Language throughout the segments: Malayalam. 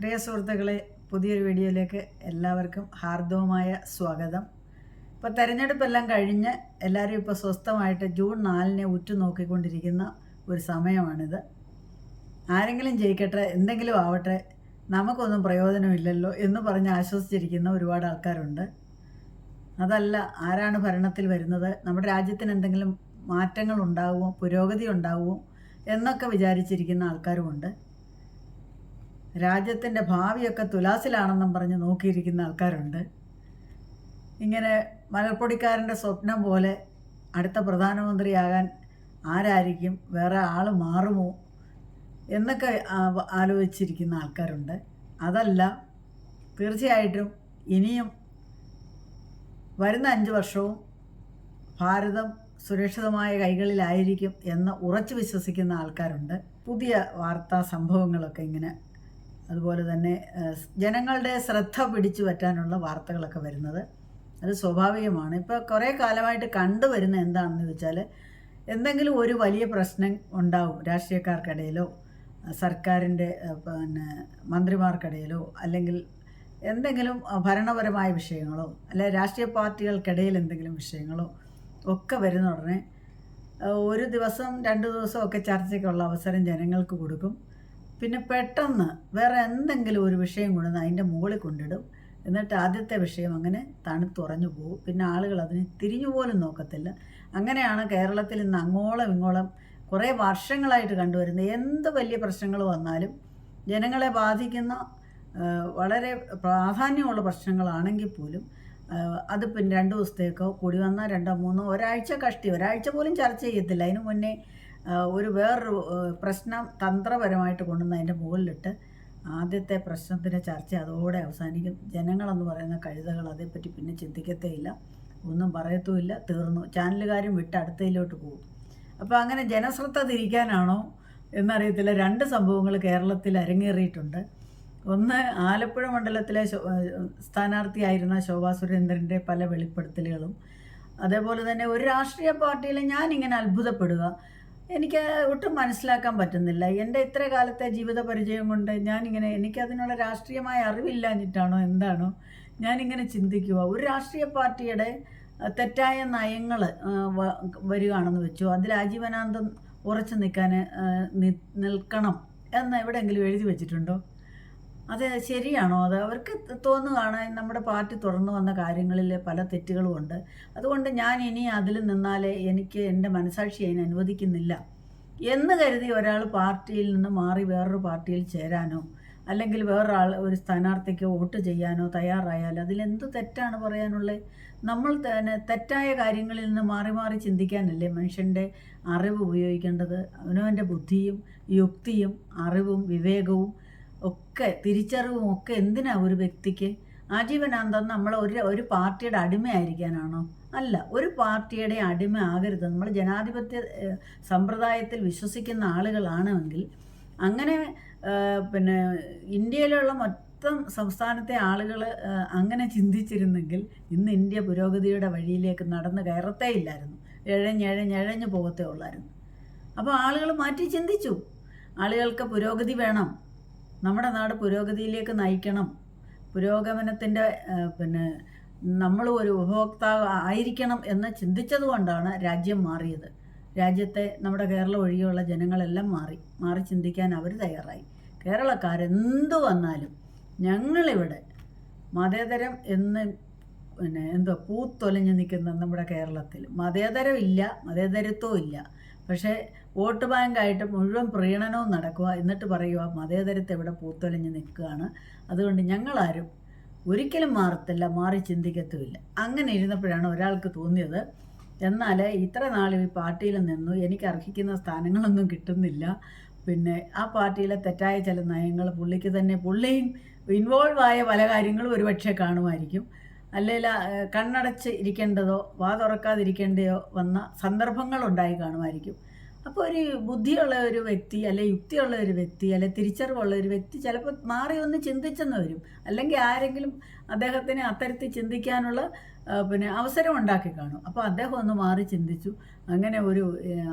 പ്രിയ സുഹൃത്തുക്കളെ പുതിയൊരു വീഡിയോയിലേക്ക് എല്ലാവർക്കും ഹാർദവമായ സ്വാഗതം. ഇപ്പോൾ തെരഞ്ഞെടുപ്പെല്ലാം കഴിഞ്ഞ് എല്ലാവരും ഇപ്പോൾ സ്വസ്ഥമായിട്ട് ജൂൺ നാലിനെ ഉറ്റുനോക്കിക്കൊണ്ടിരിക്കുന്ന ഒരു സമയമാണിത്. ആരെങ്കിലും ജയിക്കട്ടെ എന്തെങ്കിലും ആവട്ടെ നമുക്കൊന്നും പ്രയോജനമില്ലല്ലോ എന്ന് പറഞ്ഞ് ആശ്വസിച്ചിരിക്കുന്ന ഒരുപാട് ആൾക്കാരുണ്ട്. അതല്ല ആരാണ് ഭരണത്തിൽ വരുന്നത് നമ്മുടെ രാജ്യത്തിന് എന്തെങ്കിലും മാറ്റങ്ങൾ ഉണ്ടാവുമോ പുരോഗതി ഉണ്ടാവുമോ എന്നൊക്കെ വിചാരിച്ചിരിക്കുന്ന ആൾക്കാരുമുണ്ട്. രാജ്യത്തിന്റെ ഭാവിയൊക്കെ തുലാസിലാണെന്നും പറഞ്ഞ് നോക്കിയിരിക്കുന്ന ആൾക്കാരുണ്ട്. ഇങ്ങനെ മലപ്പൊടിക്കാരന്റെ സ്വപ്നം പോലെ അടുത്ത പ്രധാനമന്ത്രിയാകാൻ ആരായിരിക്കും? വേറെ ആൾ മാറുമോ? എന്നൊക്കെ ആലോചിച്ചിരിക്കുന്ന ആൾക്കാരുണ്ട്. അതല്ല തീർച്ചയായിട്ടും ഇനിയും വരുന്ന അഞ്ച് വർഷവും ഭാരതം സുരക്ഷിതമായ കൈകളിലായിരിക്കും എന്ന് ഉറച്ചു വിശ്വസിക്കുന്ന ആൾക്കാരുണ്ട്. പുതിയ വാർത്താ സംഭവങ്ങളൊക്കെ ഇങ്ങനെ അതുപോലെ തന്നെ ജനങ്ങളുടെ ശ്രദ്ധ പിടിച്ചു പറ്റാനുള്ള വാർത്തകളൊക്കെ വരുന്നത്. അത് സ്വാഭാവികമാണ്. ഇപ്പോൾ കുറേ കാലമായിട്ട് കണ്ടുവരുന്ന എന്താണെന്ന് വെച്ചാൽ എന്തെങ്കിലും ഒരു വലിയ പ്രശ്നം ഉണ്ടാവും രാഷ്ട്രീയക്കാർക്കിടയിലോ സർക്കാരിന്റെ പിന്നെ മന്ത്രിമാർക്കിടയിലോ അല്ലെങ്കിൽ എന്തെങ്കിലും ഭരണപരമായ വിഷയങ്ങളോ അല്ലെ രാഷ്ട്രീയ പാർട്ടികൾക്കിടയിൽ എന്തെങ്കിലും വിഷയങ്ങളോ ഒക്കെ വരുന്ന ഉടനെ ഒരു ദിവസം രണ്ട് ദിവസമൊക്കെ ചർച്ചയ്ക്കുള്ള അവസരം ജനങ്ങൾക്ക് കൊടുക്കും. പിന്നെ പെട്ടെന്ന് വേറെ എന്തെങ്കിലും ഒരു വിഷയം കൊണ്ടുവന്ന് അതിന്റെ മുകളിൽ കൊണ്ടിടും. എന്നിട്ട് ആദ്യത്തെ വിഷയം അങ്ങനെ തണുത്തുറഞ്ഞു പോകും. പിന്നെ ആളുകൾ അതിന് തിരിഞ്ഞു പോലും നോക്കത്തില്ല. അങ്ങനെയാണ് കേരളത്തിൽ ഇന്ന് അങ്ങോളം ഇങ്ങോളം കുറേ വർഷങ്ങളായിട്ട് കണ്ടുവരുന്നത്. എന്ത് വലിയ പ്രശ്നങ്ങൾ വന്നാലും ജനങ്ങളെ ബാധിക്കുന്ന വളരെ പ്രാധാന്യമുള്ള പ്രശ്നങ്ങളാണെങ്കിൽ പോലും അത് പിന്നെ രണ്ട് ദിവസത്തേക്കോ കൂടി വന്നാൽ രണ്ടോ മൂന്നോ ഒരാഴ്ച കഷ്ടി ഒരാഴ്ച പോലും ചർച്ച ചെയ്യത്തില്ല. അതിന് മുന്നേ ഒരു വേറൊരു പ്രശ്നം തന്ത്രപരമായിട്ട് കൊണ്ടുവന്ന് അതിന്റെ മുകളിലിട്ട് ആദ്യത്തെ പ്രശ്നത്തിന്റെ ചർച്ച അതോടെ അവസാനിക്കും. ജനങ്ങളെന്ന് പറയുന്ന കഴുതകൾ അതേപ്പറ്റി പിന്നെ ചിന്തിക്കത്തേ ഇല്ല ഒന്നും പറയത്തുമില്ല. തീർന്നു. ചാനലുകാരും വിട്ട് അടുത്തതിലോട്ട് പോകും. അപ്പോൾ അങ്ങനെ ജനശ്രദ്ധ തിരിക്കാനാണോ എന്നറിയത്തില്ല. രണ്ട് സംഭവങ്ങൾ കേരളത്തിൽ അരങ്ങേറിയിട്ടുണ്ട്. ഒന്ന് ആലപ്പുഴ മണ്ഡലത്തിലെ സ്ഥാനാർത്ഥിയായിരുന്ന ശോഭാ സുരേന്ദ്രന്റെ പല വെളിപ്പെടുത്തലുകളും. അതേപോലെ തന്നെ ഒരു രാഷ്ട്രീയ പാർട്ടിയിൽ ഞാനിങ്ങനെ അത്ഭുതപ്പെടുക. എനിക്ക് ഒട്ടും മനസ്സിലാക്കാൻ പറ്റുന്നില്ല. എന്റെ ഇത്ര കാലത്തെ ജീവിത പരിചയം കൊണ്ട് ഞാനിങ്ങനെ എനിക്കതിനുള്ള രാഷ്ട്രീയമായ അറിവില്ലാഞ്ഞിട്ടാണോ എന്താണോ ഞാനിങ്ങനെ ചിന്തിക്കുക ഒരു രാഷ്ട്രീയ പാർട്ടിയുടെ തെറ്റായ നയങ്ങൾ വരികയാണെന്ന് വെച്ചു അതിൽ ആജീവനാന്തം ഉറച്ചു നിൽക്കാൻ നിൽക്കണം എന്ന് എവിടെയെങ്കിലും എഴുതി വെച്ചിട്ടുണ്ടോ? അത് ശരിയാണോ? അത് അവർക്ക് തോന്നുകയാണ് നമ്മുടെ പാർട്ടി തുറന്നു വന്ന കാര്യങ്ങളിൽ പല തെറ്റുകളും ഉണ്ട്. അതുകൊണ്ട് ഞാൻ ഇനി അതിൽ നിന്നാലേ എനിക്ക് എന്റെ മനസാക്ഷി അതിന് അനുവദിക്കുന്നില്ല. എന്ന് കരുതി ഒരാൾ പാർട്ടിയിൽ നിന്ന് മാറി വേറൊരു പാർട്ടിയിൽ ചേരാനോ അല്ലെങ്കിൽ വേറൊരാൾ ഒരു സ്ഥാനാർത്ഥിക്ക് വോട്ട് ചെയ്യാനോ തയ്യാറായാൽ അതിലെന്ത് തെറ്റാണ് പറയാനുള്ളത് നമ്മൾ തന്നെ തെറ്റായ കാര്യങ്ങളിൽ നിന്ന് മാറി മാറി ചിന്തിക്കാനല്ലേ മനുഷ്യന്റെ അറിവ് ഉപയോഗിക്കേണ്ടത്? അവനവന്റെ ബുദ്ധിയും യുക്തിയും അറിവും വിവേകവും ഒക്കെ തിരിച്ചറിവും ഒക്കെ എന്തിനാ ഒരു വ്യക്തിക്ക്? ആജീവനാന്തം നമ്മൾ ഒരു ഒരു പാർട്ടിയുടെ അടിമയായിരിക്കാനാണോ? അല്ല ഒരു പാർട്ടിയുടെ അടിമ ആകരുത്. നമ്മൾ ജനാധിപത്യ സമ്പ്രദായത്തിൽ വിശ്വസിക്കുന്ന ആളുകളാണെങ്കിൽ അങ്ങനെ പിന്നെ ഇന്ത്യയിലുള്ള മൊത്തം സംസ്ഥാനത്തെ ആളുകൾ അങ്ങനെ ചിന്തിച്ചിരുന്നെങ്കിൽ ഇന്ന് ഇന്ത്യ പുരോഗതിയുടെ വഴിയിലേക്ക് നടന്നു കയറത്തേ ഇല്ലായിരുന്നു. എഴഞ്ഞെഴഞ്ഞെഴഞ്ഞു പോകത്തേ ഉള്ളായിരുന്നു. അപ്പോൾ ആളുകൾ മാറ്റി ചിന്തിച്ചു. ആളുകൾക്ക് പുരോഗതി വേണം. നമ്മുടെ നാട് പുരോഗതിയിലേക്ക് നയിക്കണം. പുരോഗമനത്തിന്റെ പിന്നെ നമ്മൾ ഒരു ഉപഭോക്താവ് ആയിരിക്കണം എന്ന് ചിന്തിച്ചത് കൊണ്ടാണ് രാജ്യം മാറിയത്. രാജ്യത്തെ നമ്മുടെ കേരളം ഒഴികെയുള്ള ജനങ്ങളെല്ലാം മാറി. മാറി ചിന്തിക്കാൻ അവർ തയ്യാറായി. കേരളക്കാരെന്തു വന്നാലും ഞങ്ങളിവിടെ മതേതരം എന്ന് പിന്നെ എന്തോ പൂത്തൊലഞ്ഞു നിൽക്കുന്ന നമ്മുടെ കേരളത്തിൽ മതേതരമില്ല മതേതരത്വവും ഇല്ല പക്ഷേ വോട്ട് ബാങ്കായിട്ട് മുഴുവൻ പ്രീണനവും നടക്കുക എന്നിട്ട് പറയുക മതേതരത്തെ ഇവിടെ പൂത്തൊലഞ്ഞ് നിൽക്കുകയാണ്. അതുകൊണ്ട് ഞങ്ങളാരും ഒരിക്കലും മാറത്തില്ല മാറി ചിന്തിക്കത്തുമില്ല. അങ്ങനെ ഇരുന്നപ്പോഴാണ് ഒരാൾക്ക് തോന്നിയത് എന്നാൽ ഇത്ര നാൾ ഈ പാർട്ടിയിൽ നിന്നു എനിക്ക് അർഹിക്കുന്ന സ്ഥാനങ്ങളൊന്നും കിട്ടുന്നില്ല. പിന്നെ ആ പാർട്ടിയിലെ തെറ്റായ ചില നയങ്ങൾ പുള്ളിക്ക് തന്നെ പുള്ളിയും ഇൻവോൾവ് ആയ പല കാര്യങ്ങളും ഒരുപക്ഷെ കാണുമായിരിക്കും. അല്ലെങ്കിൽ കണ്ണടച്ച് ഇരിക്കേണ്ടതോ വാ വന്ന സന്ദർഭങ്ങളുണ്ടായി കാണുമായിരിക്കും. അപ്പോൾ ഒരു ബുദ്ധിയുള്ള ഒരു വ്യക്തി അല്ലെ യുക്തിയുള്ള ഒരു വ്യക്തി അല്ലെ തിരിച്ചറിവുള്ള ഒരു വ്യക്തി ചിലപ്പോൾ മാറി ഒന്ന് ചിന്തിച്ചെന്ന് വരും. അല്ലെങ്കിൽ ആരെങ്കിലും അദ്ദേഹത്തിന് അത്തരത്തിൽ ചിന്തിക്കാനുള്ള പിന്നെ അവസരം ഉണ്ടാക്കി കാണും. അപ്പോൾ അദ്ദേഹം ഒന്ന് മാറി ചിന്തിച്ചു. അങ്ങനെ ഒരു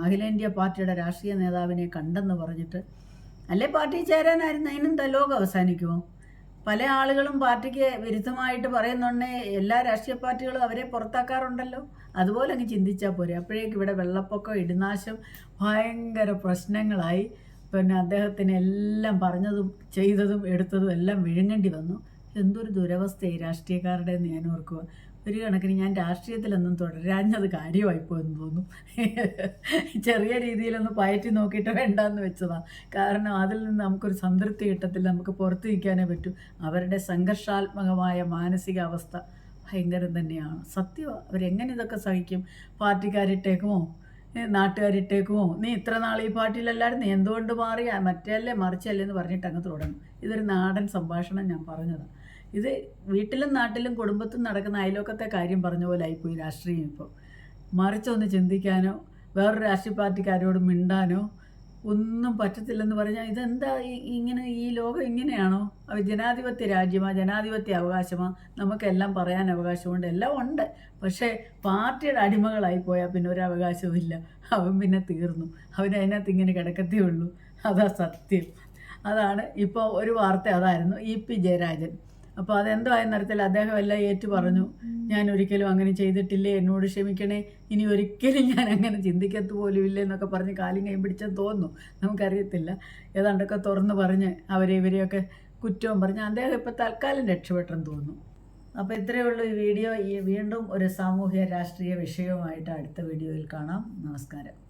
അഖിലേന്ത്യാ പാർട്ടിയുടെ രാഷ്ട്രീയ നേതാവിനെ കണ്ടെന്ന് പറഞ്ഞിട്ട് അല്ലേ പാർട്ടി ചേരാനായിരുന്നു? അതിനെന്താ ലോകം അവസാനിക്കുമോ? പല ആളുകളും പാർട്ടിക്ക് വിരുദ്ധമായിട്ട് പറയുന്നുണ്ട്. എല്ലാ രാഷ്ട്രീയ പാർട്ടികളും അവരെ പുറത്താക്കാറുണ്ടല്ലോ. അതുപോലെ അങ്ങ് ചിന്തിച്ചാൽ പോരെ. അപ്പോഴേക്ക് ഇവിടെ വെള്ളപ്പൊക്കം ഇടിനാശം ഭയങ്കര പ്രശ്നങ്ങളായി. പിന്നെ അദ്ദേഹത്തിന് എല്ലാം പറഞ്ഞതും ചെയ്തതും എടുത്തതും എല്ലാം വിഴുങ്ങേണ്ടി വന്നു. എന്തൊരു ദുരവസ്ഥയായി രാഷ്ട്രീയക്കാരുടെ എന്ന് ഞാൻ ഓർക്കുക ഒരു കണക്കിന് ഞാൻ രാഷ്ട്രീയത്തിലൊന്നും തുടരാഞ്ഞത് കാര്യമായിപ്പോയെന്ന് തോന്നുന്നു. ചെറിയ രീതിയിലൊന്ന് പയറ്റി നോക്കിയിട്ട് വേണ്ടാന്ന് വെച്ചതാണ് കാരണം അതിൽ നിന്ന് നമുക്കൊരു സംതൃപ്തി കിട്ടത്തില്ല. നമുക്ക് പുറത്തു നിൽക്കാനേ പറ്റൂ. അവരുടെ സംഘർഷാത്മകമായ മാനസികാവസ്ഥ ഭയങ്കരം തന്നെയാണ്. സത്യമാണ് അവരെങ്ങനെ ഇതൊക്കെ സഹിക്കും? പാർട്ടിക്കാരിട്ടേക്കുമോ? നാട്ടുകാരിട്ടേക്കുമോ? നീ ഇത്ര നാൾ ഈ പാർട്ടിയിലല്ലായിരുന്നു? നീ എന്തുകൊണ്ട് മറ്റേ അല്ലേ മറിച്ചല്ലേ എന്ന് പറഞ്ഞിട്ട് അങ്ങ് തുടങ്ങും. ഇതൊരു നാടൻ സംഭാഷണം ഞാൻ പറഞ്ഞതാണ് ഇത് വീട്ടിലും നാട്ടിലും കുടുംബത്തും നടക്കുന്ന അയലോക്കത്തെ കാര്യം പറഞ്ഞ പോലെ ആയിപ്പോയി രാഷ്ട്രീയം ഇപ്പോൾ മറിച്ചൊന്ന് ചിന്തിക്കാനോ വേറൊരു രാഷ്ട്രീയ പാർട്ടിക്കാരോട് മിണ്ടാനോ ഒന്നും പറ്റത്തില്ലെന്ന് പറഞ്ഞാൽ ഇതെന്താ ഇങ്ങനെ ഈ ലോകം ഇങ്ങനെയാണോ? അത് ജനാധിപത്യ രാജ്യമാ ജനാധിപത്യ അവകാശമാ? നമുക്കെല്ലാം പറയാൻ അവകാശമുണ്ട്. എല്ലാം ഉണ്ട്. പക്ഷേ പാർട്ടിയുടെ അടിമകളായി പോയാൽ പിന്നെ ഒരു അവകാശവും ഇല്ല. അവൻ പിന്നെ തീർന്നു. അവൻ അതിനകത്ത് ഇങ്ങനെ കിടക്കത്തേ ഉള്ളൂ. അതാ സത്യം. അതാണ് ഇപ്പോൾ ഒരു വാർത്ത അതായിരുന്നു. E P Jayarajan. അപ്പോൾ അതെന്തോ ആയ നിരത്തിൽ അദ്ദേഹം എല്ലാം ഏറ്റു പറഞ്ഞു. ഞാൻ ഒരിക്കലും അങ്ങനെ ചെയ്തിട്ടില്ലേ? എന്നോട് ക്ഷമിക്കണേ. ഇനി ഒരിക്കലും ഞാൻ അങ്ങനെ ചിന്തിക്കത്ത് പോലും ഇല്ല എന്നൊക്കെ പറഞ്ഞ് കാലും കൈ പിടിച്ചെന്ന് തോന്നുന്നു. നമുക്കറിയത്തില്ല. ഏതാണ്ടൊക്കെ തുറന്ന് പറഞ്ഞ് അവരെ ഇവരെയൊക്കെ കുറ്റവും പറഞ്ഞ് അദ്ദേഹം ഇപ്പോൾ തൽക്കാലം രക്ഷപ്പെട്ടെന്ന് തോന്നുന്നു. അപ്പോൾ ഇത്രയേ ഉള്ളൂ ഈ വീഡിയോ. ഈ വീണ്ടും ഒരു സാമൂഹ്യ രാഷ്ട്രീയ വിഷയവുമായിട്ട് അടുത്ത വീഡിയോയിൽ കാണാം. നമസ്കാരം.